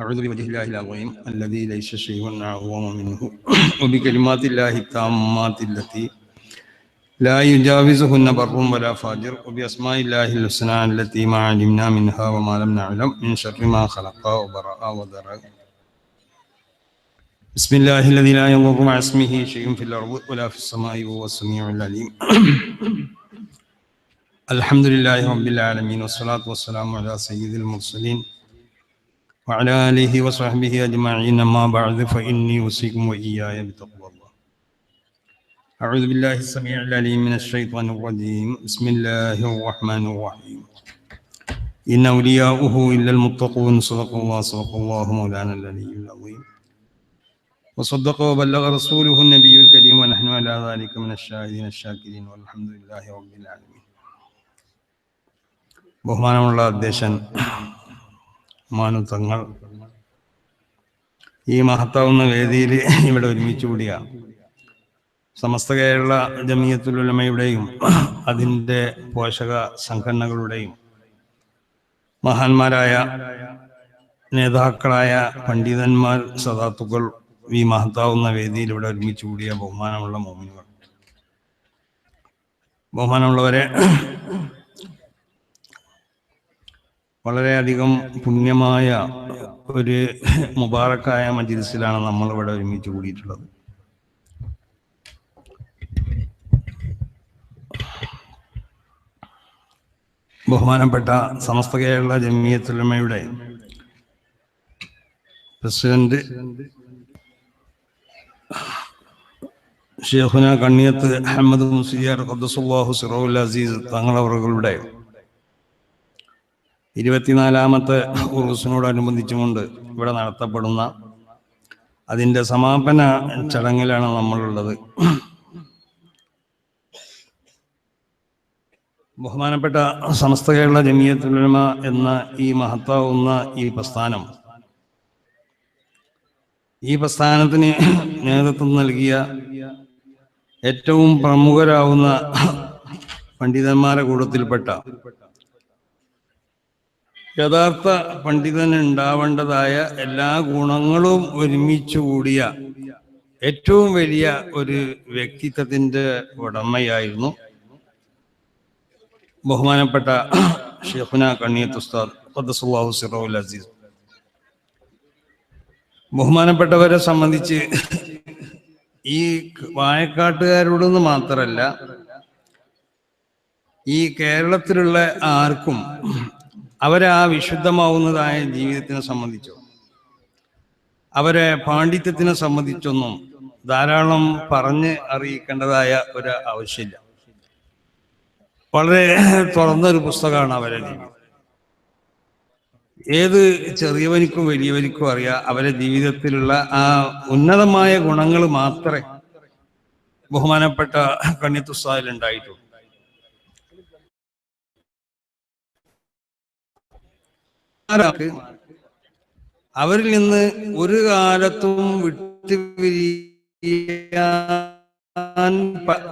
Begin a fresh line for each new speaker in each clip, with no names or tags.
أعوذ بوجه الله العظيم. الذي ليس شيء أعظم منه وبكلمات الله التامات التي لا يجاوزهن بر ولا فاجر. وبأسماء الله الحسنى التي ما علمنا منها وما لم نعلم. من شر ما خلق وبرأ وذرأ بسم الله الذي لا يضر مع اسمه شيء في الأرض ولا في السماء وهو السميع العليم. الحمد لله رب العالمين والصلاة والسلام على سيد المرسلين وعلى آله وصحبه أجمعين ما بعد فإني أوصيكم وإياي بتقوى الله أعوذ بالله السميع العليم من الشيطان الرجيم بسم الله الرحمن الرحيم إن أولياؤه إلا المتقون صدق الله صدق الله مولانا العلي العظيم وصدق وبلغ رسوله النبي الكريم ونحن على ذلك من الشاهدين الشاكرين والحمد لله رب العالمين ബഹുമാനമുള്ള അധ്യക്ഷൻ മാനു തങ്ങൾ ഈ മഹത്താവുന്ന വേദിയിൽ ഇവിടെ ഒരുമിച്ച് കൂടിയാണ് സമസ്ത കേരള ജമിയത്തുലമയുടെയും അതിന്റെ പോഷക സംഘടനകളുടെയും മഹാന്മാരായ നേതാക്കളായ പണ്ഡിതന്മാർ സദാത്തുക്കൾ ഈ മഹത്താവുന്ന വേദിയിൽ ഇവിടെ ഒരുമിച്ച് കൂടിയ ബഹുമാനമുള്ള മോമിനുകൾ. ബഹുമാനമുള്ളവരെ വളരെയധികം പുണ്യമായ ഒരു മുബാറക്കായ മജിൽസിലാണ് നമ്മൾ ഇവിടെ ഒരുമിച്ച് കൂടിയിട്ടുള്ളത്. ബഹുമാനപ്പെട്ട സമസ്ത കേരള ജമിയത്തുലമയുടെ പ്രസിഡന്റ് ഷെയ്ഖുന കണ്ണിയത്ത് അഹമ്മദ് മുസിയാർ ഖദ്സുല്ലാഹു സിറോൽ അസീസ് തങ്ങളവറുകളുടെ ഇരുപത്തിനാലാമത്തെ ഉറുസിനോടനുബന്ധിച്ചുകൊണ്ട് ഇവിടെ നടത്തപ്പെടുന്ന അതിന്റെ സമാപന ചടങ്ങിലാണ് നമ്മളുള്ളത്. ബഹുമാനപ്പെട്ട സമസ്ത കേരള ജമീയത്തുലമ എന്ന ഈ മഹത്താവുന്ന ഈ പ്രസ്ഥാനം. ഈ പ്രസ്ഥാനത്തിന് നേതൃത്വം നൽകിയ ഏറ്റവും പ്രമുഖരാവുന്ന പണ്ഡിതന്മാരെ കൂട്ടത്തിൽപ്പെട്ട യഥാർത്ഥ പണ്ഡിതന് ഉണ്ടാവേണ്ടതായ എല്ലാ ഗുണങ്ങളും ഒരുമിച്ച് കൂടിയ ഏറ്റവും വലിയ ഒരു വ്യക്തിത്വത്തിന്റെ ഉടമയായിരുന്നു ബഹുമാനപ്പെട്ട ഷെഹുന കണ്ണിയത്ത് ഉസ്താദ് അസീസ്. ബഹുമാനപ്പെട്ടവരെ സംബന്ധിച്ച് ഈ വായക്കാട്ടുകാരോടൊന്ന് മാത്രമല്ല ഈ കേരളത്തിലുള്ള ആർക്കും അവരെ വിശുദ്ധമാവുന്നതായ ജീവിതത്തിനെ സംബന്ധിച്ചോ? അവരെ പാണ്ഡിത്യത്തിനെ സംബന്ധിച്ചൊന്നും ധാരാളം പറഞ്ഞ് അറിയിക്കേണ്ടതായ ഒരു ആവശ്യമില്ല. വളരെ തുറന്നൊരു പുസ്തകമാണ് അവരെ ഏത് ചെറിയവനിക്കും വലിയവനിക്കും അറിയാം അവരെ ജീവിതത്തിലുള്ള ആ ഉന്നതമായ ഗുണങ്ങൾ മാത്രമേ ബഹുമാനപ്പെട്ട കണ്ണിത്തുസ്താദിൽ ഉണ്ടായിട്ടുള്ളൂ. ആരാക്ക് അവരിൽ നിന്ന് ഒരു കാലത്തും വിട്ടുപിരിയാൻ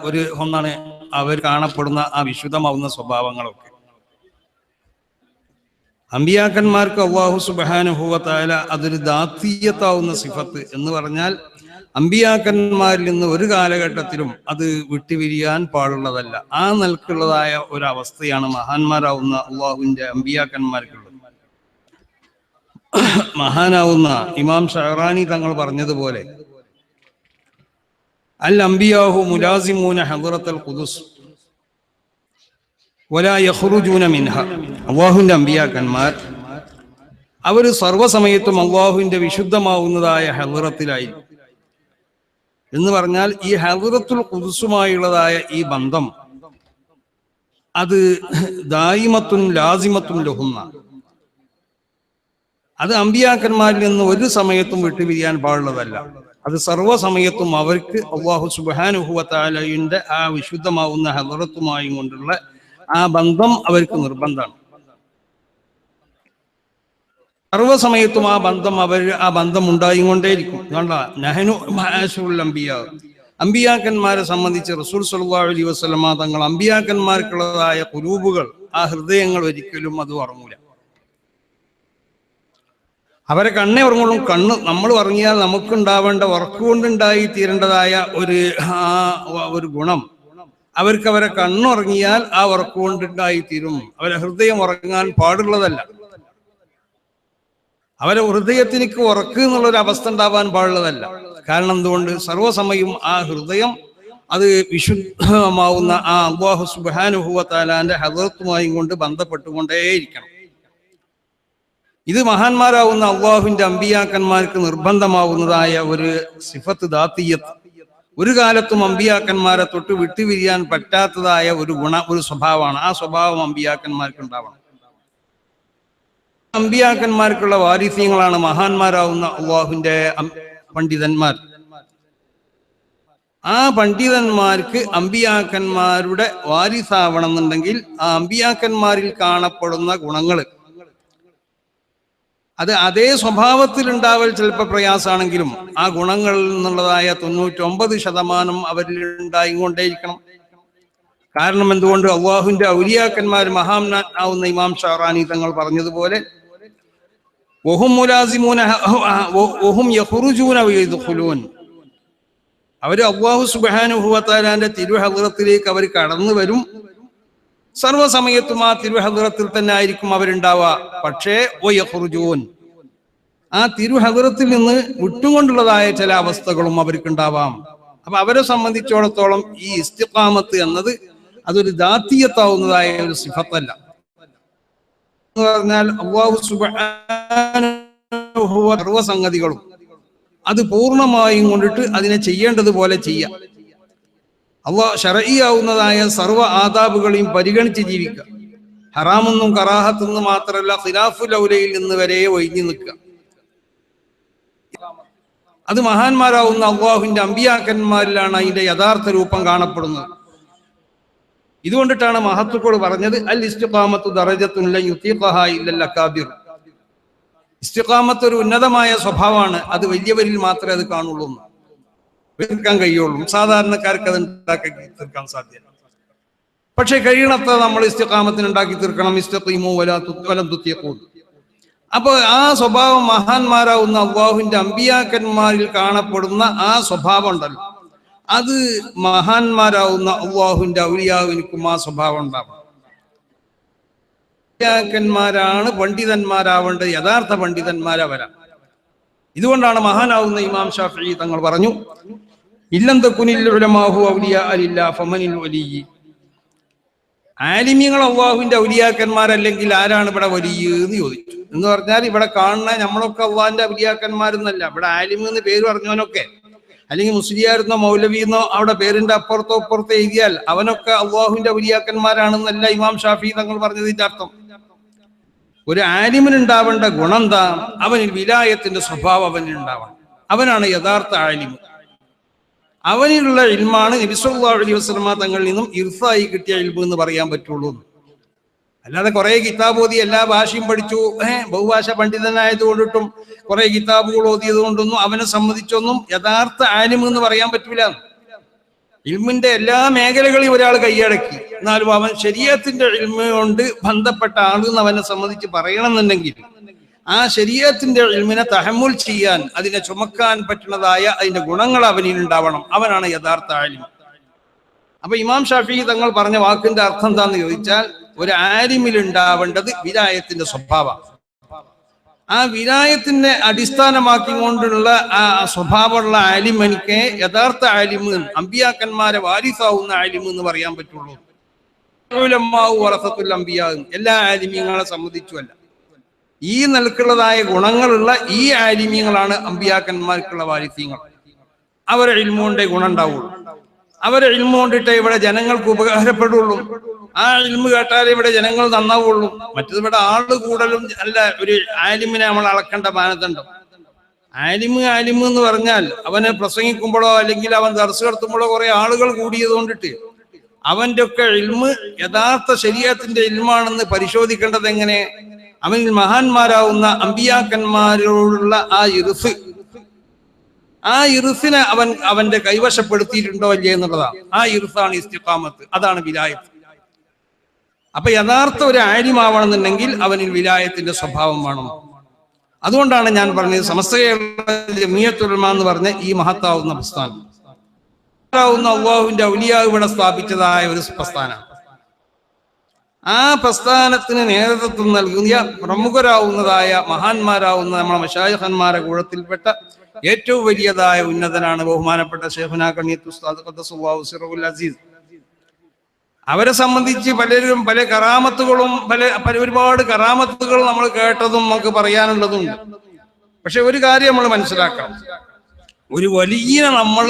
ഒരു ഒന്നാണ് അവർ കാണപ്പെടുന്ന ആ വിശുദ്ധമാവുന്ന സ്വഭാവങ്ങളൊക്കെ. അമ്പിയാക്കന്മാർക്ക് അള്ളാഹു സുബാനുഭൂവത്തായ അതൊരു ദാത്തീയത്താവുന്ന സിഫത്ത് എന്ന് പറഞ്ഞാൽ അമ്പിയാക്കന്മാരിൽ നിന്ന് ഒരു കാലഘട്ടത്തിലും അത് വിട്ടുപിരിയാൻ പാടുള്ളതല്ല. ആ നിലക്കുള്ളതായ ഒരവസ്ഥയാണ് മഹാന്മാരാവുന്ന അള്ളാഹുവിന്റെ അമ്പിയാക്കന്മാർക്കുള്ളത് മഹാനാവുന്ന ഇമാം ഷഹറാനി തങ്ങൾ പറഞ്ഞതുപോലെ അൽ അംബിയാഹു മുലാസിമൂന ഹദറത്തൽ ഖുദുസ് വലാ അമ്പിയാക്കന്മാർ അവർ സർവസമയത്തും അള്ളാഹുവിന്റെ വിശുദ്ധമാവുന്നതായ ഹദറത്തിലായിരിക്കും എന്ന് പറഞ്ഞാൽ ഈ ഹദറത്തുൽ ഖുദുസുമായുള്ളതായ ഈ ബന്ധം അത് ദായിമത്തും ലാസിമത്തും ലഹുന്ന അത് അമ്പിയാക്കന്മാരിൽ നിന്ന് ഒരു സമയത്തും വിട്ടുപിരിയാൻ പാടുള്ളതല്ല. അത് സർവസമയത്തും അവർക്ക് അള്ളാഹു സുബാനുഹുവത്താലയുടെ ആ വിശുദ്ധമാവുന്ന ഹലറത്തുമായും കൊണ്ടുള്ള ആ ബന്ധം അവർക്ക് നിർബന്ധമാണ്. സർവസമയത്തും ആ ബന്ധം അവർ ആ ബന്ധം ഉണ്ടായിക്കൊണ്ടേയിരിക്കും. കണ്ട? നഹനു അംബിയ. അമ്പിയാക്കന്മാരെ സംബന്ധിച്ച് റസൂൽ അലൈഹി വസല്ലമ തങ്ങൾ അമ്പിയാക്കന്മാർക്കുള്ളതായ കുരൂപുകൾ ആ ഹൃദയങ്ങൾ ഒരിക്കലും അത് ഉറങ്ങൂല അവരെ കണ്ണേ ഉറങ്ങുള്ളൂ. കണ്ണ് നമ്മൾ ഉറങ്ങിയാൽ നമുക്കുണ്ടാവേണ്ട ഉറക്കുകൊണ്ടുണ്ടായി തീരേണ്ടതായ ഒരു ആ ഒരു ഗുണം. അവർക്ക് അവരെ കണ്ണുറങ്ങിയാൽ ആ ഉറക്കുകൊണ്ടുണ്ടായി തീരും. അവരെ ഹൃദയം ഉറങ്ങാൻ പാടുള്ളതല്ല. അവരെ ഹൃദയത്തിനിക്ക് ഉറക്ക് എന്നുള്ളൊരു അവസ്ഥ ഉണ്ടാവാൻ പാടുള്ളതല്ല. കാരണം എന്തുകൊണ്ട്? സർവസമയം ആ ഹൃദയം അത് വിശുദ്ധമാവുന്ന ആ അബ്വാഹു സുബാനുഭവത്താലാന്റെ ഹദർത്തുമായും കൊണ്ട് ബന്ധപ്പെട്ടുകൊണ്ടേയിരിക്കണം. ഇത് മഹാന്മാരാവുന്ന അള്ളാഹുവിന്റെ അമ്പിയാക്കന്മാർക്ക് നിർബന്ധമാവുന്നതായ ഒരു സിഫത്ത് ദാത്തീയത്ത്. ഒരു കാലത്തും അമ്പിയാക്കന്മാരെ തൊട്ട് വിട്ടുപിരിയാൻ പറ്റാത്തതായ ഒരു ഗുണ ഒരു സ്വഭാവമാണ്. ആ സ്വഭാവം അമ്പിയാക്കന്മാർക്ക് ഉണ്ടാവണം. അമ്പിയാക്കന്മാർക്കുള്ള വാരിസ്യങ്ങളാണ് മഹാന്മാരാവുന്ന അള്ളാഹുവിന്റെ പണ്ഡിതന്മാർ. ആ പണ്ഡിതന്മാർക്ക് അമ്പിയാക്കന്മാരുടെ വാരിസാവണം എന്നുണ്ടെങ്കിൽ ആ അമ്പിയാക്കന്മാരിൽ കാണപ്പെടുന്ന ഗുണങ്ങൾ അത് അതേ സ്വഭാവത്തിൽ ഉണ്ടാവൽ ചിലപ്പോൾ പ്രയാസമാണെങ്കിലും ആ ഗുണങ്ങളിൽ നിന്നുള്ളതായ തൊണ്ണൂറ്റൊമ്പത് ശതമാനം അവരിൽ ഉണ്ടായിക്കൊണ്ടേയിരിക്കണം. കാരണം എന്തുകൊണ്ട് അള്ളാഹുവിന്റെ ഔലിയാക്കന്മാർ മഹാംനാൻ ആവുന്ന ഇമാം ഷാറാനി തങ്ങൾ പറഞ്ഞതുപോലെ വഹും മുലാസിമൂന അവർ അള്ളാഹു സുബാനുഭവത്താലാന്റെ തിരുഹദ്രത്തിലേക്ക് അവർ കടന്നു വരും സർവസമയത്തും ആ തിരുഹദുറത്തിൽ തന്നെ ആയിരിക്കും അവരുണ്ടാവുക. പക്ഷേ ഒയ്യഹുർജൂൻ ആ തിരുഹദുറത്തിൽ നിന്ന് വിട്ടുകൊണ്ടുള്ളതായ ചില അവസ്ഥകളും അവർക്കുണ്ടാവാം. അപ്പൊ അവരെ സംബന്ധിച്ചിടത്തോളം ഈ ഇസ്തിഖാമത്ത് എന്നത് അതൊരു ദാത്തീയത്താവുന്നതായ ഒരു സിഫത്തല്ല. എന്ന് പറഞ്ഞാൽ സർവസംഗതികളും അത് പൂർണമായും കൊണ്ടിട്ട് അതിനെ ചെയ്യേണ്ടതുപോലെ ചെയ്യാം. അള്ളാഹ് ഷറയിയാവുന്നതായ സർവ ആദാബുകളെയും പരിഗണിച്ച് ജീവിക്കുക. ഹറാമെന്നും കറാഹത്തെന്നും മാത്രമല്ല ഫിലാഫു ലൗലയിൽ നിന്ന് വരെ ഒഴിഞ്ഞു നിൽക്കുക. അത് മഹാന്മാരാവുന്ന അള്ളാഹുവിന്റെ അമ്പിയാക്കന്മാരിലാണ് അതിന്റെ യഥാർത്ഥ രൂപം കാണപ്പെടുന്നത്. ഇതുകൊണ്ടിട്ടാണ് മഹത്വക്കോട് പറഞ്ഞത് അൽ ഇസ്റ്റുഖാമത്ത് ദറജത്തുല്ല ഇസ്തിഖാമത്ത് ഒരു ഉന്നതമായ സ്വഭാവമാണ് അത് വലിയവരിൽ മാത്രമേ അത് കാണുള്ളൂ. തീർക്കാൻ കഴിയുള്ളൂ. സാധാരണക്കാർക്ക് അത് ഉണ്ടാക്കി തീർക്കാൻ സാധ്യമല്ല പക്ഷെ കഴിയണത്ര നമ്മൾ ഇസ്തിഖാമത്തിന് ഉണ്ടാക്കി തീർക്കണം. ഇസ്തീമോ വല തുത്തിയപ്പോൾ അപ്പൊ ആ സ്വഭാവം മഹാന്മാരാവുന്ന അള്ളാഹുവിന്റെ അമ്പിയാക്കന്മാരിൽ കാണപ്പെടുന്ന ആ സ്വഭാവം ഉണ്ടല്ലോ. അത് മഹാന്മാരാവുന്ന അള്ളാഹുവിന്റെ ഔലിയാവിനിക്കും ആ സ്വഭാവം ഉണ്ടാവും ാക്കന്മാരാണ് പണ്ഡിതന്മാരാവേണ്ടത്. യഥാർത്ഥ പണ്ഡിതന്മാരവരാ ഇതുകൊണ്ടാണ് മഹാനാവുന്ന ഇമാം ഷാഫി തങ്ങൾ പറഞ്ഞു ഇല്ലന്ത കുനിൽ ഉലമാഹു ആലിമ്യങ്ങൾ അള്ളാഹുവിന്റെ ഔലിയാക്കന്മാരല്ലെങ്കിൽ ആരാണ് ഇവിടെ വലിയ എന്ന് ചോദിച്ചു. എന്ന് പറഞ്ഞാൽ ഇവിടെ കാണുന്ന നമ്മളൊക്കെ അള്ളാഹിന്റെ ഔലിയാക്കന്മാരെന്നല്ല. ഇവിടെ ആലിമ് എന്ന് പേര് പറഞ്ഞവനൊക്കെ അല്ലെങ്കിൽ മുസ്ലിയായിരുന്നോ മൗലവിന്നോ അവിടെ പേരിന്റെ അപ്പുറത്തോ അപ്പുറത്തോ എഴുതിയാൽ അവനൊക്കെ അള്ളാഹുവിന്റെ ഔലിയാക്കന്മാരാണെന്നല്ല ഇമാം ഷാഫി തങ്ങൾ പറഞ്ഞതിന്റെ അർത്ഥം. ഒരു ആലിമിനുണ്ടാവേണ്ട ഗുണം എന്താ അവനിൽ വിലായത്തിന്റെ സ്വഭാവം അവനിൽ ഉണ്ടാവണം. അവനാണ് യഥാർത്ഥ ആലിമ്. അവനിലുള്ള ഇൽമാണ് നബിസ്വല്ലാ അലൈഹി തങ്ങളിൽ നിന്നും ഇർസായി കിട്ടിയ ഇൽമ എന്ന് പറയാൻ പറ്റുള്ളൂ അല്ലാതെ കുറെ കിതാബ് ഓതി എല്ലാ ഭാഷയും പഠിച്ചു. ഏഹ് ബഹുഭാഷ പണ്ഡിതനായത് കൊണ്ടിട്ടും കുറെ കിതാബുകൾ ഓതിയത് കൊണ്ടൊന്നും അവനെ സംബന്ധിച്ചൊന്നും യഥാർത്ഥ ആലിമ് എന്ന് പറയാൻ പറ്റൂല ഇൽമിന്റെ എല്ലാ മേഖലകളെയും ഒരാൾ കൈയടക്കി. എന്നാലും അവൻ ശരീരത്തിന്റെ ഇൽമ കൊണ്ട് ബന്ധപ്പെട്ട ആളെന്ന് അവനെ സംബന്ധിച്ച് പറയണമെന്നുണ്ടെങ്കിൽ ആ ശരീരത്തിന്റെ ഇൽമിനെ തഹമുൽ ചെയ്യാൻ അതിനെ ചുമക്കാൻ പറ്റുന്നതായ അതിന്റെ ഗുണങ്ങൾ അവനിൽ ഉണ്ടാവണം. അവനാണ് യഥാർത്ഥ ആലിം. അപ്പൊ ഇമാം ഷാഫി തങ്ങൾ പറഞ്ഞ വാക്കിന്റെ അർത്ഥം എന്താന്ന് ചോദിച്ചാൽ ഒരു ആലിമിൽ ഉണ്ടാവേണ്ടത് വിരായത്തിന്റെ സ്വഭാവം ആ വിനായത്തിന്റെ അടിസ്ഥാനമാക്കി കൊണ്ടുള്ള ആ സ്വഭാവമുള്ള ആലിമനിക്ക് യഥാർത്ഥ ആലിമ് അമ്പിയാക്കന്മാരെ വാരിസാവുന്ന ആലിമ് എന്ന് പറയാൻ പറ്റുള്ളൂ. വറസത്തുൽ അമ്പിയാകും എല്ലാ ആലിമ്യങ്ങളെ സംബന്ധിച്ചുമല്ല. ഈ നിലക്കുള്ളതായ ഗുണങ്ങളുള്ള ഈ ആലിമ്യങ്ങളാണ് അമ്പിയാക്കന്മാർക്കുള്ള വാരിസ്യങ്ങൾ അവരെ ഇൽമുണ്ടെ ഗുണം ഉണ്ടാവുള്ളൂ. അവരെ ഇൽമ കൊണ്ടിട്ടേ ഇവിടെ ജനങ്ങൾക്ക് ഉപകാരപ്പെടുള്ളൂ. ആ ഇൽമു കേട്ടാലേ ഇവിടെ ജനങ്ങൾ നന്നാവുള്ളൂ. മറ്റത് ഇവിടെ ആൾ കൂടലും അല്ല ഒരു ആലിമിനെ നമ്മൾ അളക്കേണ്ട മാനദണ്ഡം. ആലിമ് ആലിമ് എന്ന് പറഞ്ഞാൽ അവന് പ്രസംഗിക്കുമ്പോഴോ അല്ലെങ്കിൽ അവൻ ദർശ നടത്തുമ്പോഴോ കുറെ ആളുകൾ കൂടിയത് കൊണ്ടിട്ട് അവന്റെ ഒക്കെ ഇൽമ് യഥാർത്ഥ ശരീരത്തിന്റെ ഇൽമാണെന്ന് പരിശോധിക്കേണ്ടത് എങ്ങനെ അവനിൽ മഹാന്മാരാവുന്ന അമ്പിയാക്കന്മാരോടുള്ള ആ ഇറുഫ് ആ ഇറുസിനെ അവൻ അവന്റെ കൈവശപ്പെടുത്തിയിട്ടുണ്ടോ അല്ലേ എന്നുള്ളതാണ്. ആ ഇറുസാണ് ഇസ്തിഖാമത്ത്. അതാണ് വിലായത്ത്. അപ്പൊ യഥാർത്ഥ ഒരു ആര്യമാവണമെന്നുണ്ടെങ്കിൽ അവനിൽ വിലായത്തിന്റെ സ്വഭാവം വേണം. അതുകൊണ്ടാണ് ഞാൻ പറഞ്ഞത് സമസ്ത എന്ന് പറഞ്ഞ ഈ മഹത്താവുന്ന പ്രസ്ഥാനം. അള്ളാഹുവിന്റെ ഔലിയാവ് ഇവിടെ സ്ഥാപിച്ചതായ ഒരു പ്രസ്ഥാനമാണ് ആ പ്രസ്ഥാനത്തിന് നേതൃത്വം നൽകിയ പ്രമുഖരാവുന്നതായ മഹാന്മാരാവുന്ന നമ്മളെ മഷായഹന്മാരെ കൂടത്തിൽപ്പെട്ട ഏറ്റവും വലിയതായ ഉന്നതനാണ് ബഹുമാനപ്പെട്ട ഉസ്താദ് അസീസ്. അവരെ സംബന്ധിച്ച് പലരും പല കറാമത്തുകളും പല പല ഒരുപാട് കറാമത്തുകൾ നമ്മൾ കേട്ടതും നമുക്ക് പറയാനുള്ളതുണ്ട്. പക്ഷെ ഒരു കാര്യം നമ്മൾ മനസ്സിലാക്കണം ഒരു വലിയ നമ്മൾ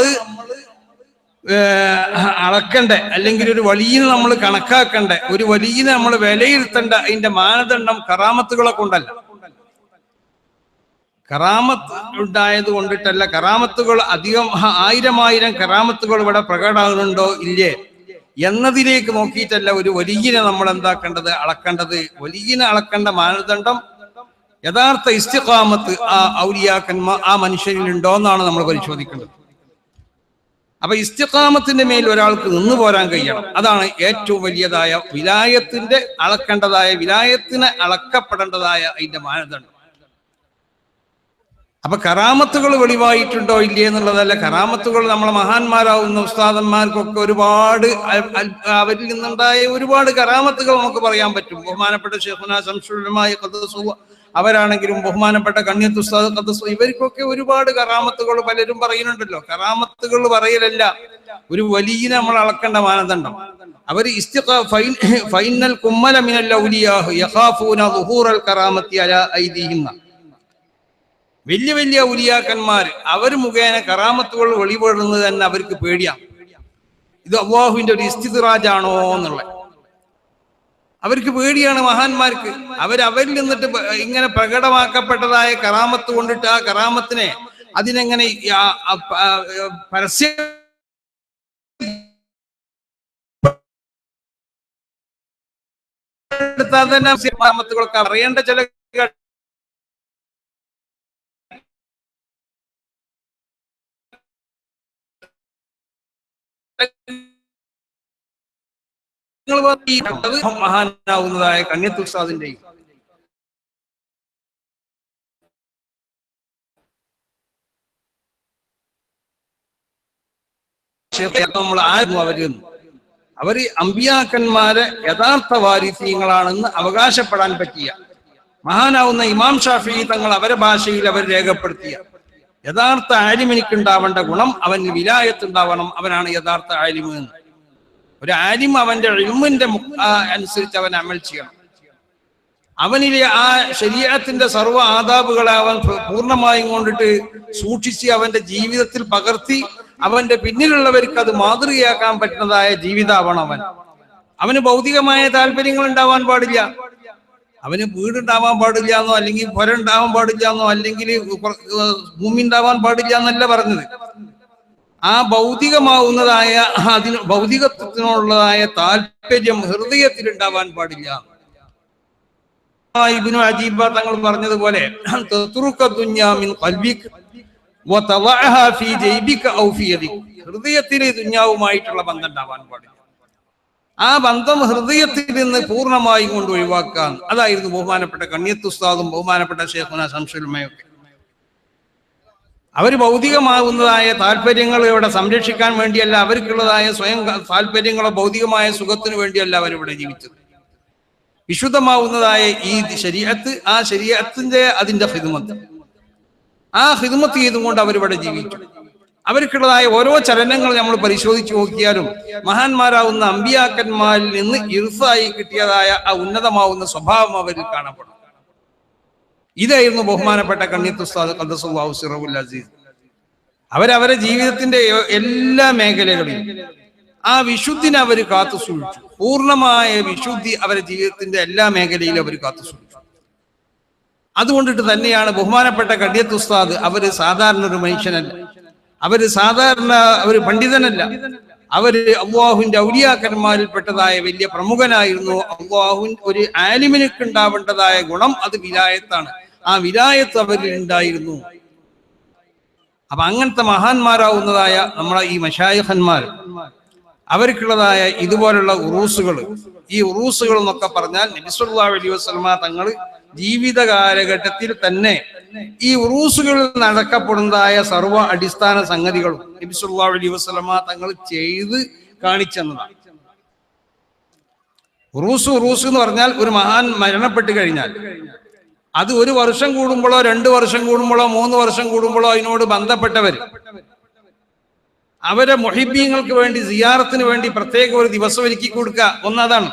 ഏഹ് അളക്കണ്ട അല്ലെങ്കിൽ ഒരു വലിയ നമ്മൾ കണക്കാക്കണ്ട ഒരു വലിയ നമ്മൾ വിലയിരുത്തേണ്ട അതിന്റെ മാനദണ്ഡം കറാമത്തുകളെ കൊണ്ടല്ല. കറാമത്ത് ഉണ്ടായത് കൊണ്ടിട്ടല്ല കറാമത്തുകൾ അധികം ആയിരം ആയിരം കറാമത്തുകൾ ഇവിടെ പ്രകടമാകുന്നുണ്ടോ ഇല്ലേ? എന്നതിലേക്ക് നോക്കിയിട്ടല്ല ഒരു വലിയനെ നമ്മൾ എന്താക്കേണ്ടത് അളക്കേണ്ടത്. വലിയനെ അളക്കേണ്ട മാനദണ്ഡം യഥാർത്ഥ ഇസ്തിഖാമത്ത് ആ ഔലിയാക്കന്മാർ ആ മനുഷ്യനിൽ ഉണ്ടോ എന്നാണ് നമ്മൾ പരിശോധിക്കേണ്ടത്. അപ്പൊ ഇസ്തിഖാമത്തിന്റെ മേൽ ഒരാൾക്ക് നിന്ന് പോരാൻ കഴിയണം. അതാണ് ഏറ്റവും വലിയതായ വിലായത്തിന്റെ അളക്കേണ്ടതായ വിലായത്തിന് അളക്കപ്പെടേണ്ടതായ അതിന്റെ മാനദണ്ഡം. അപ്പൊ കറാമത്തുകൾ വെളിവായിട്ടുണ്ടോ ഇല്ലേ എന്നുള്ളതല്ല. കറാമത്തുകൾ നമ്മളെ മഹാന്മാരാവുന്ന ഉസ്താദന്മാർക്കൊക്കെ ഒരുപാട് അവരിൽ നിന്നുണ്ടായ ഒരുപാട് കറാമത്തുകൾ നമുക്ക് പറയാൻ പറ്റും. ബഹുമാനപ്പെട്ട ഷെഹുന സംശുലമായ കഥസു അവരാണെങ്കിലും ബഹുമാനപ്പെട്ട കണ്യത്ത് ഉസ്താദ് കഥസു ഇവർക്കൊക്കെ ഒരുപാട് കറാമത്തുകൾ പലരും പറയുന്നുണ്ടല്ലോ. കറാമത്തുകൾ പറയലല്ല ഒരു വലിയ നമ്മൾ അളക്കേണ്ട മാനദണ്ഡം. അവർ ഫൈനൽ കുമ്മല മിനൽ ഔലിയാഹ് യഖാഫൂന ദുഹൂറൽ കറാമത്തി അല ഐദിഹിന്ന വലിയ വലിയ ഉലിയാക്കന്മാർ അവർ മുഖേന കറാമത്തുകൾ വെളിപ്പെടുന്നത് തന്നെ അവർക്ക് പേടിയാ. ഇത് അള്ളാഹുവിന്റെ ഒരു ഇസ്തിറാജാണോ എന്നുള്ളത്. അവർക്ക് പേടിയാണ് മഹാന്മാർക്ക്. അവരവരിൽ നിന്നിട്ട് ഇങ്ങനെ പ്രകടമാക്കപ്പെട്ടതായ കറാമത്ത് കൊണ്ടിട്ട് ആ കറാമത്തിനെ അതിനെങ്ങനെ പരസ്യ തന്നെ അറിയേണ്ട ചില മഹാനാവുന്നതായ കണ്യത്തുസാദിന്റെയും നമ്മൾ ആയിരുന്നു അവർ അവർ അമ്പിയാക്കന്മാരെ യഥാർത്ഥ വാരിസ്യങ്ങളാണെന്ന് അവകാശപ്പെടാൻ പറ്റിയ മഹാനാവുന്ന ഇമാം ഷാഫി തങ്ങൾ അവരെ ഭാഷയിൽ അവർ രേഖപ്പെടുത്തിയ യഥാർത്ഥ ആലിം എനിക്കുണ്ടാവേണ്ട ഗുണം അവന് വിലായത്ത് ഉണ്ടാവണം അവനാണ് യഥാർത്ഥ ആലിമ് എന്ന്. ഒരു ആലിം അവന്റെ ഇൽമിന്റെ അനുസരിച്ച് അവൻ അമൽ ചെയ്യണം. അവനിലെ ആ ശരീരത്തിന്റെ സർവ ആദാബുകളെ അവൻ പൂർണമായും കൊണ്ടിട്ട് സൂക്ഷിച്ച് അവന്റെ ജീവിതത്തിൽ പകർത്തി അവന്റെ പിന്നിലുള്ളവർക്ക് അത് മാതൃകയാക്കാൻ പറ്റുന്നതായ ജീവിതാവണം അവൻ. അവന് ഭൗതികമായ താല്പര്യങ്ങൾ ഉണ്ടാവാൻ പാടില്ല. അവന് വീടുണ്ടാവാൻ പാടില്ല എന്നോ അല്ലെങ്കിൽ പുര ഉണ്ടാവാൻ പാടില്ല എന്നോ അല്ലെങ്കിൽ ഭൂമി ഉണ്ടാവാൻ പാടില്ല എന്നല്ല പറഞ്ഞത്. ആ ഭൗതികമാവുന്നതായ അതിന് ഭൗതികത്വത്തിനുള്ളതായ താല്പര്യം ഹൃദയത്തിൽ ഉണ്ടാവാൻ പാടില്ല ഇബിനു അജീബ തങ്ങൾ പറഞ്ഞതുപോലെ ഹൃദയത്തിന് ദുന്യാവുമായിട്ടുള്ള ബന്ധം ഉണ്ടാവാൻ പാടില്ല. ആ ബന്ധം ഹൃദയത്തിൽ നിന്ന് പൂർണമായി കൊണ്ട് ഒഴിവാക്കാൻ. അതായിരുന്നു ബഹുമാനപ്പെട്ട കണ്യത്തുസ്താദും ബഹുമാനപ്പെട്ട ഷേഖുന സംസുൽമയൊക്കെ അവർ ഭൗതികമാകുന്നതായ താല്പര്യങ്ങൾ ഇവിടെ സംരക്ഷിക്കാൻ വേണ്ടിയല്ല അവർക്കുള്ളതായ സ്വയം താല്പര്യങ്ങളോ ഭൗതികമായ സുഖത്തിനു വേണ്ടിയല്ല അവരിവിടെ ജീവിച്ചത്. വിശുദ്ധമാവുന്നതായ ഈ ശരീരത്ത് ആ ശരീരത്തിന്റെ അതിന്റെ ഹിതുമത്ത്. ആ ഹിതുമത്ത് ചെയ്തുകൊണ്ട് അവരിവിടെ ജീവിച്ചു. അവർക്കുള്ളതായ ഓരോ ചലനങ്ങൾ നമ്മൾ പരിശോധിച്ചു നോക്കിയാലും മഹാന്മാരാവുന്ന അമ്പിയാക്കന്മാരിൽ നിന്ന് ഇർഫായി കിട്ടിയതായ ആ ഉന്നതമാവുന്ന സ്വഭാവം അവരിൽ കാണപ്പെടും ഇതായിരുന്നു ബഹുമാനപ്പെട്ട കണ്ണിത്തുസ്താദ് അസീസ്. അവരവരെ ജീവിതത്തിന്റെ എല്ലാ മേഖലകളിലും ആ വിശുദ്ധിനെ അവർ കാത്തു സൂക്ഷിച്ചു. പൂർണമായ വിശുദ്ധി അവരെ ജീവിതത്തിന്റെ എല്ലാ മേഖലയിലും അവർ കാത്തു സൂക്ഷിച്ചു. അതുകൊണ്ടിട്ട് തന്നെയാണ് ബഹുമാനപ്പെട്ട കടിയത്തുസ്താദ് അവർ സാധാരണ ഒരു മനുഷ്യനല്ല. അവർ സാധാരണ അവർ പണ്ഡിതനല്ല. അവർ അള്ളാഹുവിന്റെ ഔലിയാക്കന്മാരിൽപ്പെട്ടതായ വലിയ പ്രമുഖനായിരുന്നു. അള്ളാഹുൻ ഒരു ആലിമിനൊക്കെ ഉണ്ടാവേണ്ടതായ ഗുണം അത് വിലായത്താണ്. ആ വിലായത്ത് അവരിൽ ഉണ്ടായിരുന്നു. അപ്പൊ അങ്ങനത്തെ മഹാന്മാരാവുന്നതായ നമ്മളെ ഈ മഷായഹന്മാർ അവർക്കുള്ളതായ ഇതുപോലുള്ള ഉറൂസുകൾ ഈ ഉറൂസുകൾ എന്നൊക്കെ പറഞ്ഞാൽ നബിസുല്ലാ അലൈഹി വസ്ലമ തങ്ങൾ ജീവിത കാലഘട്ടത്തിൽ തന്നെ ഈ ഉറൂസുകളിൽ നടക്കപ്പെടുന്നതായ സർവ അടിസ്ഥാന സംഗതികളും നബി സല്ലല്ലാഹു അലൈഹി വസല്ലമ തങ്ങൾ ചെയ്ത് കാണിച്ചെന്നതാണ്. ഉറൂസ് ഉറൂസ് എന്ന് പറഞ്ഞാൽ ഒരു മഹാൻ മരണപ്പെട്ട് കഴിഞ്ഞാൽ അത് ഒരു വർഷം കൂടുമ്പോഴോ രണ്ട് വർഷം കൂടുമ്പോഴോ മൂന്ന് വർഷം കൂടുമ്പോഴോ അതിനോട് ബന്ധപ്പെട്ടവർ അവരെ മൊഹിബീങ്ങൾക്ക് വേണ്ടി സിയാറത്തിന് വേണ്ടി പ്രത്യേക ഒരു ദിവസം ഒരുക്കി കൊടുക്കുക. ഒന്നതാണ്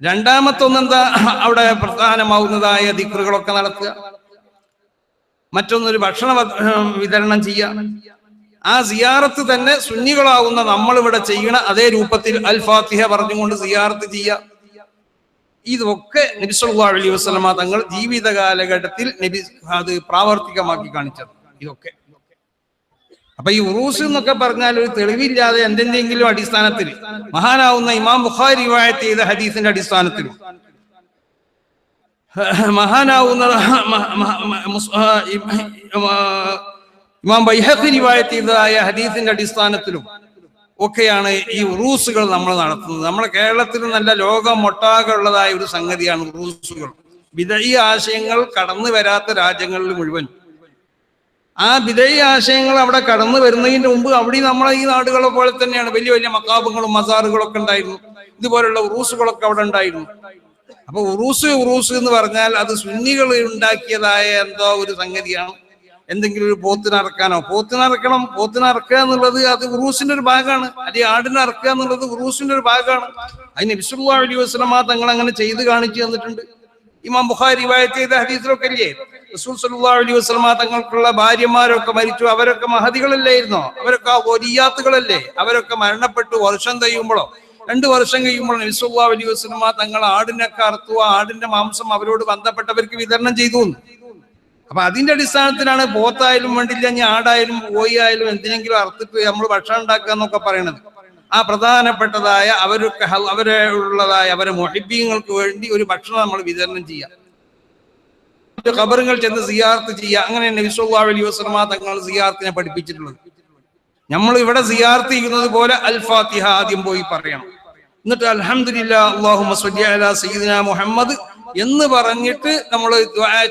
രണ്ടാമത്തെ ഒന്നെന്താ അവിടെ പ്രധാനമാവുന്നതായ ദിക്റുകളൊക്കെ നടത്തുക. മറ്റൊന്നൊരു ഭക്ഷണ വിതരണം ചെയ്യുക. ആ സിയാറത്ത് തന്നെ സുന്നികളാവുന്ന നമ്മൾ ഇവിടെ ചെയ്യണ അതേ രൂപത്തിൽ അൽ ഫാത്തിഹ പറഞ്ഞുകൊണ്ട് സിയാറത്ത് ചെയ്യുക. ഇതൊക്കെ നബി സല്ലല്ലാഹു അലൈഹി വസല്ലമ തങ്ങൾ ജീവിത കാലഘട്ടത്തിൽ നബി അത് പ്രാവർത്തികമാക്കി കാണിച്ചത്. ഇതൊക്കെ. അപ്പൊ ഈ ഉറൂസ് എന്നൊക്കെ പറഞ്ഞാൽ ഒരു തെളിവില്ലാതെ എന്തെങ്കിലും അടിസ്ഥാനത്തിൽ മഹാനാവുന്ന ഇമാം ബുഖാരി ചെയ്ത ഹദീസിന്റെ അടിസ്ഥാനത്തിൽ മഹാനാവുന്ന ഇമാം ബൈഹഖി റിവായത്ത് ചെയ്തതായ ഹദീസിന്റെ അടിസ്ഥാനത്തിലും ഒക്കെയാണ് ഈ ഉറൂസുകൾ നമ്മൾ നടത്തുന്നത്. നമ്മുടെ കേരളത്തിൽ നല്ല ലോകം ഒട്ടാകെ ഉള്ളതായ ഒരു സംഗതിയാണ് ഉറൂസുകൾ. വിദയി ആശയങ്ങൾ കടന്നു വരാത്ത രാജ്യങ്ങളിൽ മുഴുവൻ ആ വിധേയ ആശയങ്ങൾ അവിടെ കടന്നു വരുന്നതിന് മുമ്പ് അവിടെ നമ്മളെ ഈ നാടുകളെ പോലെ തന്നെയാണ്. വലിയ വലിയ മക്കാബുകളും മസാറുകളും ഒക്കെ ഉണ്ടായിരുന്നു. ഇതുപോലുള്ള ഉറൂസുകളൊക്കെ അവിടെ ഉണ്ടായിരുന്നു. അപ്പൊ ഉറൂസ് ഉറൂസ് എന്ന് പറഞ്ഞാൽ അത് സുന്നികൾ ഉണ്ടാക്കിയതായ എന്തോ ഒരു സംഗതിയാണ്. എന്തെങ്കിലും ഒരു പോത്തിനറക്കാനോ പോത്തിനറക്കണം പോത്തിനറക്കുക എന്നുള്ളത് അത് ഉറൂസിന്റെ ഒരു ഭാഗമാണ്. അല്ലെങ്കിൽ ആടിനെ അറക്കുക എന്നുള്ളത് ഉറൂസിന്റെ ഒരു ഭാഗമാണ്. അതിന് വിശ്വ തങ്ങൾ അങ്ങനെ ചെയ്ത് കാണിച്ചു തന്നിട്ടുണ്ട്. ഇമാം ബുഖാരി വായ ചെയ്ത ഹദീസിലൊക്കെ ഇല്ലേ? റസൂൽ സല്ലല്ലാഹു അലൈഹി വസല്ലമ തങ്ങൾക്കുള്ള ഭാര്യമാരൊക്കെ മരിച്ചു. അവരൊക്കെ മഹതികളല്ലായിരുന്നോ അവരൊക്കെ ഒരിയാത്തുകളല്ലേ അവരൊക്കെ മരണപ്പെട്ടു വർഷം കഴിയുമ്പോഴോ രണ്ടു വർഷം കഴിയുമ്പോൾ നിസുല്ലാ അലി അലൈഹി വസല്ലമ തങ്ങൾ ആടിനെ കറുത്തു ആടിന്റെ മാംസം അവരോട് ബന്ധപ്പെട്ടവർക്ക് വിതരണം ചെയ്തു. അപ്പൊ അതിന്റെ അടിസ്ഥാനത്തിലാണ് പോത്തായാലും വേണ്ടില്ല ഇനി ആടായാലും പോയിയായാലും എന്തിനെങ്കിലും അറുത്തിട്ട് നമ്മൾ ഭക്ഷണം ഉണ്ടാക്കുക എന്നൊക്കെ പറയണത്. ആ പ്രധാനപ്പെട്ടതായ അവരൊക്കെ അവരെ ഉള്ളതായ അവരെ മൊഹിബീങ്ങൾക്ക് വേണ്ടി ഒരു ഭക്ഷണം നമ്മൾ വിതരണം ചെയ്യാം. ഖബറുകൾ ചെന്ന് സിയാർത്ത് ചെയ്യുക. അങ്ങനെ നബി സല്ലല്ലാഹു അലൈഹി വസല്ലമ തങ്ങൾ സിയാർത്തിനെ പഠിപ്പിച്ചിട്ടുള്ളത്. നമ്മൾ ഇവിടെ സിയാർത്ത് ചെയ്യുന്നത് പോലെ അൽ ഫാത്തിഹ ആദ്യം പോയി പറയണം. എന്നിട്ട് അൽഹംദുലില്ലാ അല്ലാഹുമ്മ സ്വല്ലി അലാ സയ്യിദിന മുഹമ്മദ് എന്ന് പറഞ്ഞിട്ട് നമ്മൾ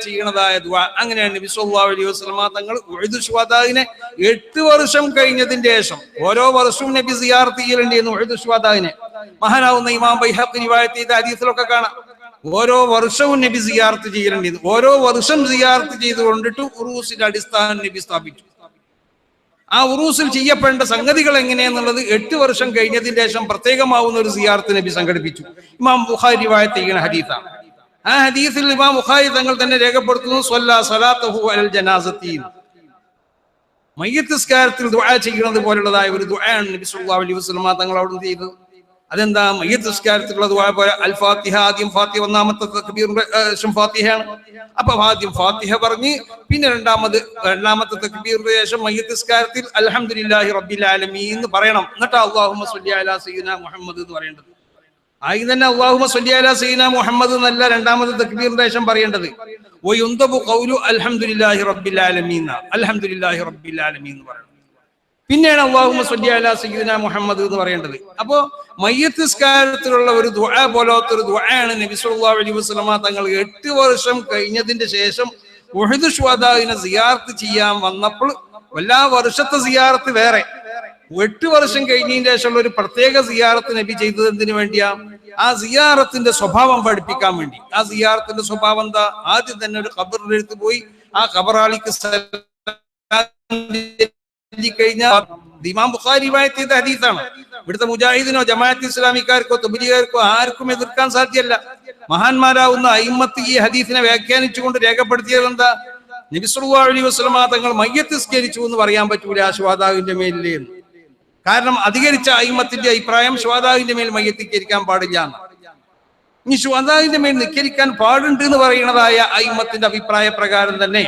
ചെയ്യണതായ ദുആ. അങ്ങനെയാണ് നബി അലൈഹി വസല്ലമ തങ്ങൾ ഒഴുതുഷ്വാദാദിനെ എട്ട് വർഷം കഴിഞ്ഞതിന്റെ ശേഷം ഓരോ വർഷവും നബി സിയാർത്ത് ചെയ്യലുണ്ടായിരുന്നു ശുഹദാഇനെ മഹാനാവുന്ന ഇമാം ബൈഹഖി റിവായത്ത് ചെയ്ത ഹദീസിലൊക്കെ കാണാം. ഓരോ വർഷവും നബി സിയാർത്ത് ചെയ്യലുണ്ട് ഓരോ വർഷം സിയാർത്ത് ചെയ്തുകൊണ്ടിട്ട് ഉറൂസിന്റെ അടിസ്ഥാനം നബി സ്ഥാപിച്ചു. ആ ഉറൂസിൽ ചെയ്യപ്പെടേണ്ട സംഗതികൾ എങ്ങനെയെന്നുള്ളത് എട്ട് വർഷം കഴിഞ്ഞതിന് ശേഷം പ്രത്യേകമാവുന്ന ഒരു സിയാർത്ത് നബി സംഘടിപ്പിച്ചു. ഇമാം ബുഖാരി റിവായത്ത് ഹരീത ആ ഹദീസിൽ ഇമാം ബുഖാരി തങ്ങൾ തന്നെ രേഖപ്പെടുത്തുന്നു സ്വല്ലാ സ്വലാത്തഹു അൽ ജനാസത്തി മയ്യത്തിസ്കാരത്തിൽ ദുആ ചെയ്യുന്നത് പോലുള്ളതായ ഒരു ദുആയാണ് നബി സല്ലല്ലാഹു അലൈഹി വസല്ലമ തങ്ങൾ അവിടെ ചെയ്തത്. അതെന്താ? മയ്യത്തിസ്കാരത്തിലുള്ള ദുആ പോലെ അൽ ഫാത്തിഹ ആദ്യം ഫാത്തിഹ ഒന്നാമത്തെ ശേഷം ഫാത്തിഹയാണ്. അപ്പൊ ആദ്യം ഫാത്തിഹ പറഞ്ഞ് പിന്നെ രണ്ടാമത് രണ്ടാമത്തെ തക്ബീറിന്റെ ശേഷം മയ്യത്തിസ്കാരത്തിൽ അൽഹംദുലില്ലാഹി റബ്ബിൽ ആലമീൻ എന്ന് പറയണം. എന്നിട്ട് അല്ലാഹുമ്മ സ്വല്ലി അലാ സയ്യിദിന മുഹമ്മദ് എന്ന് പറയേണ്ടത്. ആയി തന്നെ അള്ളാഹുമ സ്വല്ലി അലാ സയ്യിദിന മുഹമ്മദ് എന്നല്ല രണ്ടാമത്തെ തക്ബീറിന്റെ ശേഷം പറയേണ്ടത്. വയുന്തബു ഖൗലു അൽഹംദുലില്ലാഹി റബ്ബിൽ ആലമീൻ അൽഹംദുലില്ലാഹി റബ്ബിൽ ആലമീൻ എന്ന് പറയണം. പിന്നെയാണ് അള്ളാഹുമ സ്വല്ലി അലാ സയ്യിദിന മുഹമ്മദ് എന്ന് പറയേണ്ടത്. അപ്പോ മയ്യത്തിസ്കാരത്തിലുള്ള ഒരു ദുആ പോലത്തെ ഒരു ദുആയാണ് നബി സല്ലല്ലാഹു അലൈഹി വസല്ലമ തങ്ങൾ എട്ട് വർഷം കഴിഞ്ഞതിന്റെ ശേഷം ഉഹദ് ഷുഹദാവിനെ സിയാർത്ത് ചെയ്യാൻ വന്നപ്പോൾ എല്ലാ വർഷത്തെ സിയാർത്ത് വേറെ. എട്ട് വർഷം കഴിഞ്ഞതിന് ശേഷമുള്ള ഒരു പ്രത്യേക സിയാറത്ത് നബി ചെയ്തത് എന്തിനു വേണ്ടിയാ? ആ സിയാറത്തിന്റെ സ്വഭാവം പഠിപ്പിക്കാൻ വേണ്ടി. ആ സിയാറത്തിന്റെ സ്വഭാവം എന്താ? ആദ്യം തന്നെ ഒരു ഖബറിന്റെ അടുത്ത് പോയി ആ ഖബറാളിക്ക് കഴിഞ്ഞാൽ ഇമാം ബുഖാരി റിവായത്ത് ഹദീസാണ്. ഇവിടുത്തെ മുജാഹിദിനോ ജമാഅത്ത് ഇസ്ലാമിക്കാർക്കോ തുബലികാർക്കോ ആർക്കും എതിർക്കാൻ സാധ്യമല്ല മഹാന്മാരാവുന്ന അയിമത്ത് ഈ ഹദീസിനെ വ്യാഖ്യാനിച്ചുകൊണ്ട് രേഖപ്പെടുത്തിയത് എന്താ? നബിസ്വല്ലാ അലൈഹി വസ്ലമ തങ്ങൾ മയ്യത്തിസ്കരിച്ചു എന്ന് പറയാൻ പറ്റൂല ആ മേലിൽ എന്ന് കാരണം അധികരിച്ച അയിമത്തിന്റെ അഭിപ്രായം ശ്വാതാവിന്റെ മേൽ മയ്യത്തിക്കരിക്കാൻ പാടില്ല എന്ന് ഇനി ശ്വാതാവിന്റെ മേൽ നിക്കരിക്കാൻ പാടുണ്ട് എന്ന് പറയുന്നതായ അയിമത്തിന്റെ അഭിപ്രായ പ്രകാരം തന്നെ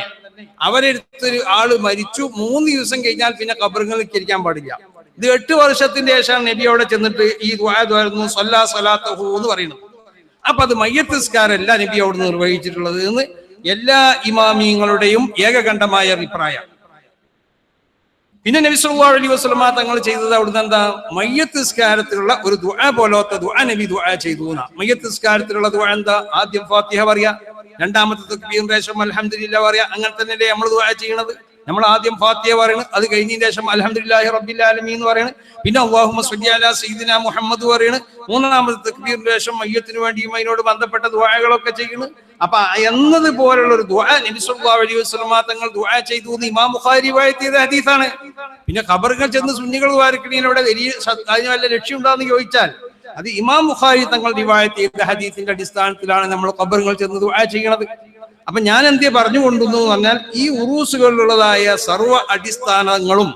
അവരെടുത്തൊരു ആൾ മരിച്ചു. മൂന്ന് ദിവസം കഴിഞ്ഞാൽ പിന്നെ കബറുകളിലേക്ക് ഇരിക്കാൻ പാടില്ല. ഇത് എട്ട് വർഷത്തിന്റെ ശേഷമാണ് നബി അവിടെ ചെന്നിട്ട് ഈ ദ്വാരന്നു സല്ലാ സലാത്തഹു എന്ന് പറയുന്നത്. അപ്പൊ അത് മയ്യത്തിസ്കാരല്ല നബി അവിടെ നിർവഹിച്ചിട്ടുള്ളത് എന്ന് എല്ലാ ഇമാമിയങ്ങളുടെയും ഏകകണ്ഠമായ അഭിപ്രായം. പിന്നെ നബി സല്ലല്ലാഹു അലൈഹി വസല്ലമ തങ്ങൾ ചെയ്തത് അവിടുന്ന് എന്താ? മയ്യത്ത് നിസ്കാരത്തിലുള്ള ഒരു ദുആ പോലത്തെ ദുആ നബി ദുആ ചെയ്തു എന്നാ മയ്യത്ത് നിസ്കാരത്തിലുള്ള ദുആ എന്താ? ആദ്യം ഫാത്തിഹ പറയാ രണ്ടാമത്തെ തക്ബീറിന് ശേഷം അലഹമില്ല പറയാ അങ്ങനെ തന്നെയല്ലേ നമ്മൾ ദുആ ചെയ്യണത്? നമ്മൾ ആദ്യം ഫാത്തിയ പറയണം അത് കഴിഞ്ഞതിന് ശേഷം അൽഹംദുലില്ലാഹി റബ്ബിൽ ആലമീൻ എന്ന് പറയണം. പിന്നെ സ്വല്ലി അലാ സയ്യിദിന മുഹമ്മദ് പറയണം. മൂന്നാമത്തെ തക്ബീറിന് ശേഷം മയ്യത്തിന് വേണ്ടിയും അതിനോട് ബന്ധപ്പെട്ട ദുആകളൊക്കെ ചെയ്യണം. അപ്പൊ എന്നത് പോലുള്ള ഒരു ദുആ നബി സല്ലല്ലാഹു അലൈഹി തങ്ങൾ ദുആ ചെയ്തു എന്ന് ഇമാം ചെയ്ത ഹദീസാണ്. പിന്നെ ഖബറുകൾ ചെന്ന് സുന്നികൾ വാരിക്കണീനവിടെ വലിയ അതിന് വല്ല ലക്ഷ്യം ഉണ്ടാന്ന് ചോദിച്ചാൽ അത് ഇമാം ബുഖാരി തങ്ങൾ റിവായത്ത് ചെയ്ത ഹദീസിന്റെ അടിസ്ഥാനത്തിലാണ് നമ്മൾ ഖബറുകൾ ചെന്ന് ദുആ ചെയ്യണത്. അപ്പൊ ഞാൻ എന്തേ പറഞ്ഞു കൊണ്ടുവന്നു എന്ന് പറഞ്ഞാൽ ഈ ഉറൂസുകളിലുള്ളതായ സർവ അടിസ്ഥാനങ്ങളും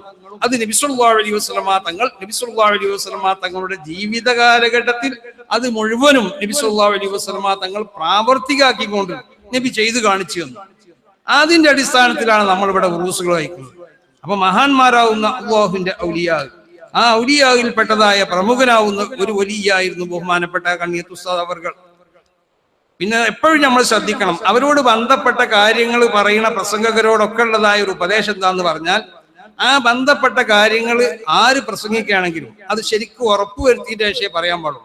അത് നബിസുല്ലാ അലൈഹി വസ്ലമ തങ്ങൾ നബിസുല്ലാ അലൈഹി വസ്ലമ തങ്ങളുടെ ജീവിത കാലഘട്ടത്തിൽ അത് മുഴുവനും നബിസുല്ലാ അലൈഹി വസ്ലമ തങ്ങൾ പ്രാവർത്തികാക്കിക്കൊണ്ട് നബി ചെയ്തു കാണിച്ചു തന്നു. അതിന്റെ അടിസ്ഥാനത്തിലാണ് നമ്മൾ ഇവിടെ ഉറൂസുകൾ വഹിക്കുന്നത് അപ്പൊ മഹാന്മാരാവുന്ന അള്ളാഹുവിന്റെ ഔലിയാ ആ ഔലിയാവിൽപ്പെട്ടതായ പ്രമുഖനാവുന്ന ഒരു വലിയായിരുന്നു ബഹുമാനപ്പെട്ട കണ്ണിയത്തുസ്താദ് അവർകൾ. പിന്നെ എപ്പോഴും നമ്മൾ ശ്രദ്ധിക്കണം അവരോട് ബന്ധപ്പെട്ട കാര്യങ്ങൾ പറയുന്ന പ്രസംഗകരോടൊക്കെ ഉള്ളതായ ഒരു ഉപദേശം എന്താന്ന് പറഞ്ഞാൽ ആ ബന്ധപ്പെട്ട കാര്യങ്ങൾ ആര് പ്രസംഗിക്കുകയാണെങ്കിലും അത് ശരിക്കും ഉറപ്പുവരുത്തിയിട്ട് പക്ഷേ പറയാൻ പാടുള്ളൂ.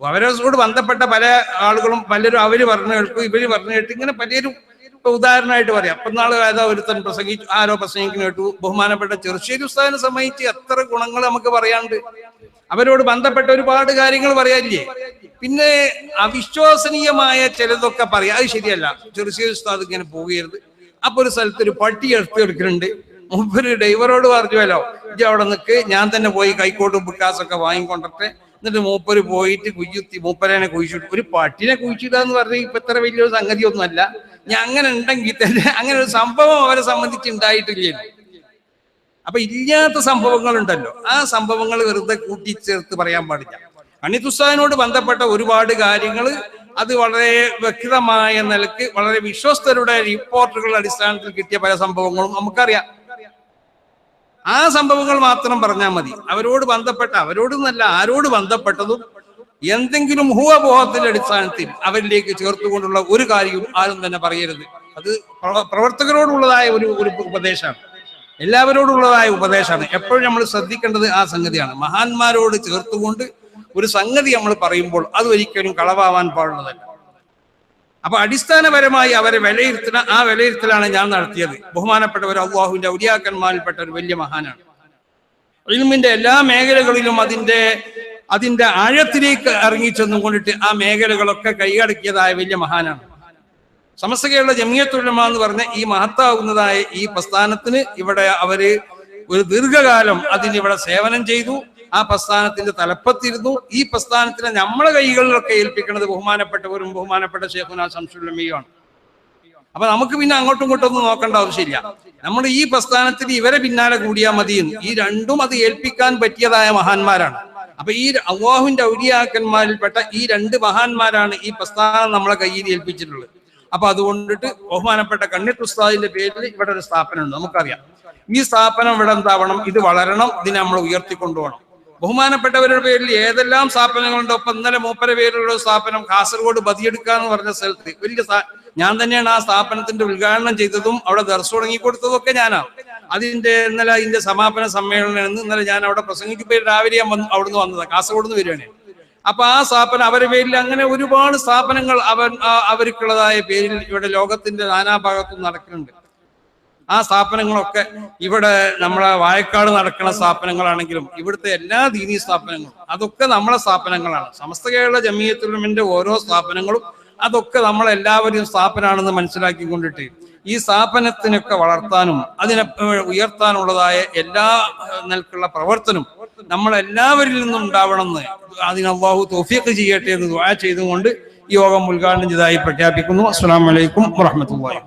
അവരോട് ബന്ധപ്പെട്ട പല ആളുകളും പലരും അവർ പറഞ്ഞു കേൾക്കും ഇവർ പറഞ്ഞു കേട്ട് ഇങ്ങനെ പലരും ഇപ്പൊ ഉദാഹരണമായിട്ട് പറയാം. അപ്പൊ നാളെ ഏതാ ഒരുത്തൻ പ്രസംഗിച്ചു ആരോ പ്രസംഗിക്കുന്ന കേട്ടു ബഹുമാനപ്പെട്ട ചെറുശ്ശേരി ഉസ്താദിനെ സംബന്ധിച്ച് എത്ര ഗുണങ്ങൾ നമുക്ക് പറയാണ്ട് അവരോട് ബന്ധപ്പെട്ട ഒരുപാട് കാര്യങ്ങൾ പറയാനില്ലേ? പിന്നെ അവിശ്വസനീയമായ ചിലതൊക്കെ പറയാം. അത് ശരിയല്ല. ചെറുശ്ശേരി ഉസ്താദ് ഇങ്ങനെ പോകരുത് അപ്പൊ ഒരു സ്ഥലത്ത് ഒരു പട്ടി എടുത്തു എടുക്കുന്നുണ്ട് മുമ്പ് ഡ്രൈവറോട് പറഞ്ഞുവല്ലോ ഇത് അവിടെ നിൽക്ക് ഞാൻ തന്നെ പോയി കൈക്കോട്ടും ബുക്കാസൊക്കെ വാങ്ങിക്കൊണ്ടിട്ട് എന്നിട്ട് മൂപ്പര് പോയിട്ട് കുയ്യുത്തി മൂപ്പരനെ കുഴിച്ചിട്ട്. ഒരു പട്ടിനെ കുഴിച്ചിടുക എന്ന് പറഞ്ഞാൽ ഇപ്പൊ ഇത്ര വലിയൊരു സംഗതിയൊന്നുമല്ല. ഞാൻ അങ്ങനെ ഉണ്ടെങ്കിൽ തന്നെ അങ്ങനെ ഒരു സംഭവം അവരെ സംബന്ധിച്ച് ഉണ്ടായിട്ടില്ല? അപ്പൊ ഇല്ലാത്ത സംഭവങ്ങൾ ഉണ്ടല്ലോ ആ സംഭവങ്ങൾ വെറുതെ കൂട്ടിച്ചേർത്ത് പറയാൻ പാടില്ല. അണിതുസ്താദിനോട് ബന്ധപ്പെട്ട ഒരുപാട് കാര്യങ്ങൾ അത് വളരെ വ്യക്തമായ നിലയ്ക്ക് വളരെ വിശ്വസ്തരുടെ റിപ്പോർട്ടുകളുടെ അടിസ്ഥാനത്തിൽ കിട്ടിയ പല സംഭവങ്ങളും നമുക്കറിയാം. ആ സംഭവങ്ങൾ മാത്രം പറഞ്ഞാൽ മതി. അവരോട് ബന്ധപ്പെട്ട അവരോട് നല്ല ആരോട് ബന്ധപ്പെട്ടതും എന്തെങ്കിലും ഹൂവബോഹത്തിന്റെ അടിസ്ഥാനത്തിൽ അവരിലേക്ക് ചേർത്തുകൊണ്ടുള്ള ഒരു കാര്യവും ആരും തന്നെ പറയരുത്. അത് പ്രവ- പ്രവർത്തകരോടുള്ളതായ ഒരു ഒരു ഉപദേശമാണ്. എല്ലാവരോടുള്ളതായ ഉപദേശമാണ്. എപ്പോഴും നമ്മൾ ശ്രദ്ധിക്കേണ്ടത് ആ സംഗതിയാണ്. മഹാന്മാരോട് ചേർത്തുകൊണ്ട് ഒരു സംഗതി നമ്മൾ പറയുമ്പോൾ അത് ഒരിക്കലും കളവാവാൻ പാടുള്ളതല്ല. അപ്പൊ അടിസ്ഥാനപരമായി അവരെ വിലയിരുത്തുന്ന ആ വിലയിരുത്തലാണ് ഞാൻ നടത്തിയത്. ബഹുമാനപ്പെട്ട ഒരു അള്ളാഹുവിന്റെ ഔലിയാക്കന്മാരിൽപ്പെട്ട ഒരു വലിയ മഹാനാണ്. ഇൽമിന്റെ എല്ലാ മേഖലകളിലും അതിന്റെ അതിന്റെ ആഴത്തിലേക്ക് ഇറങ്ങി ചെന്നും കൊണ്ടിട്ട് ആ മേഖലകളൊക്കെ കൈയടക്കിയതായ വലിയ മഹാനാണ്. സമസ്ത കേരള ജമിയത്തുലമ എന്ന് പറഞ്ഞ ഈ മഹത്താവുന്നതായ ഈ പ്രസ്ഥാനത്തിന് ഇവിടെ അവർ ഒരു ദീർഘകാലം അതിന് ഇവിടെ സേവനം ചെയ്തു. ആ പ്രസ്ഥാനത്തിന്റെ തലപ്പത്തിരുന്നു. ഈ പ്രസ്ഥാനത്തിനെ നമ്മളെ കൈകളിലൊക്കെ ഏൽപ്പിക്കുന്നത് ബഹുമാനപ്പെട്ടവരും ബഹുമാനപ്പെട്ട ഷേഖുന സംസുലമിയുമാണ് അപ്പൊ നമുക്ക് പിന്നെ അങ്ങോട്ടും ഇങ്ങോട്ടും ഒന്നും നോക്കേണ്ട ആവശ്യമില്ല. നമ്മൾ ഈ പ്രസ്ഥാനത്തിന് ഇവരെ പിന്നാലെ കൂടിയാൽ മതിയെന്ന്. ഈ രണ്ടും അത് ഏൽപ്പിക്കാൻ പറ്റിയതായ മഹാന്മാരാണ്. അപ്പൊ ഈ അള്ളാഹുവിന്റെ ഔലിയാക്കന്മാരിൽപ്പെട്ട ഈ രണ്ട് മഹാന്മാരാണ് ഈ പ്രസ്ഥാനം നമ്മളെ കയ്യിൽ ഏൽപ്പിച്ചിട്ടുള്ളത്. അപ്പൊ അതുകൊണ്ടിട്ട് ബഹുമാനപ്പെട്ട കണ്ണിട്ട് ഉസ്താദിന്റെ പേരിൽ ഇവിടെ ഒരു സ്ഥാപനമുണ്ട്. നമുക്കറിയാം. ഈ സ്ഥാപനം ഇവിടെ എന്താവണം? ഇത് വളരണം. ഇതിനെ നമ്മൾ ഉയർത്തിക്കൊണ്ടുപോകണം. ബഹുമാനപ്പെട്ടവരുടെ പേരിൽ ഏതെല്ലാം സ്ഥാപനങ്ങളുണ്ടോ ഇപ്പൊ ഇന്നലെ മൂപ്പര പേരിലുള്ള സ്ഥാപനം കാസർഗോഡ് ബതിയെടുക്കുക എന്ന് പറഞ്ഞ സ്ഥലത്ത്. വലിയ ഞാൻ തന്നെയാണ് ആ സ്ഥാപനത്തിന്റെ ഉദ്ഘാടനം ചെയ്തതും അവിടെ ദർശ തുടങ്ങി കൊടുത്തതും ഒക്കെ ഞാനാണ്. അതിന്റെ ഇന്നലെ അതിന്റെ സമാപന സമ്മേളനം ഇന്നലെ ഞാൻ അവിടെ പ്രസംഗിക്കുമ്പോൾ രാവിലെ ഞാൻ വന്ന് അവിടുന്ന് വന്നതാണ് കാസർഗോഡ് നിന്ന് വരികയാണ്. അപ്പൊ ആ സ്ഥാപനം അവരുടെ പേരിൽ അങ്ങനെ ഒരുപാട് സ്ഥാപനങ്ങൾ അവൻ അവർക്കുള്ളതായ പേരിൽ ഇവിടെ ലോകത്തിന്റെ നാനാഭാഗത്തും നടക്കുന്നുണ്ട്. ആ സ്ഥാപനങ്ങളൊക്കെ ഇവിടെ നമ്മളെ വായക്കാട് നടക്കുന്ന സ്ഥാപനങ്ങളാണെങ്കിലും ഇവിടുത്തെ എല്ലാ ദീനീ സ്ഥാപനങ്ങളും അതൊക്കെ നമ്മളെ സ്ഥാപനങ്ങളാണ്. സമസ്ത കേരള ജമീയത്തുലമിന്റെ ഓരോ സ്ഥാപനങ്ങളും അതൊക്കെ നമ്മളെല്ലാവരും സ്ഥാപനമാണെന്ന് മനസ്സിലാക്കിക്കൊണ്ടിട്ട് ഈ സ്ഥാപനത്തിനൊക്കെ വളർത്താനും അതിനെ ഉയർത്താനുള്ളതായ എല്ലാ നിലക്കുള്ള പ്രവർത്തനം നമ്മളെല്ലാവരിൽ നിന്നും ഉണ്ടാവണമെന്ന് അതിന് അള്ളാഹു തോഫിയൊക്കെ ചെയ്യട്ടെ എന്ന് ദുആ ചെയ്തുകൊണ്ട് യോഗം ഉദ്ഘാടനം ചെയ്തതായി പ്രഖ്യാപിക്കുന്നു. അസ്സാം വലൈക്കും വറഹ്മത്തുള്ളാഹി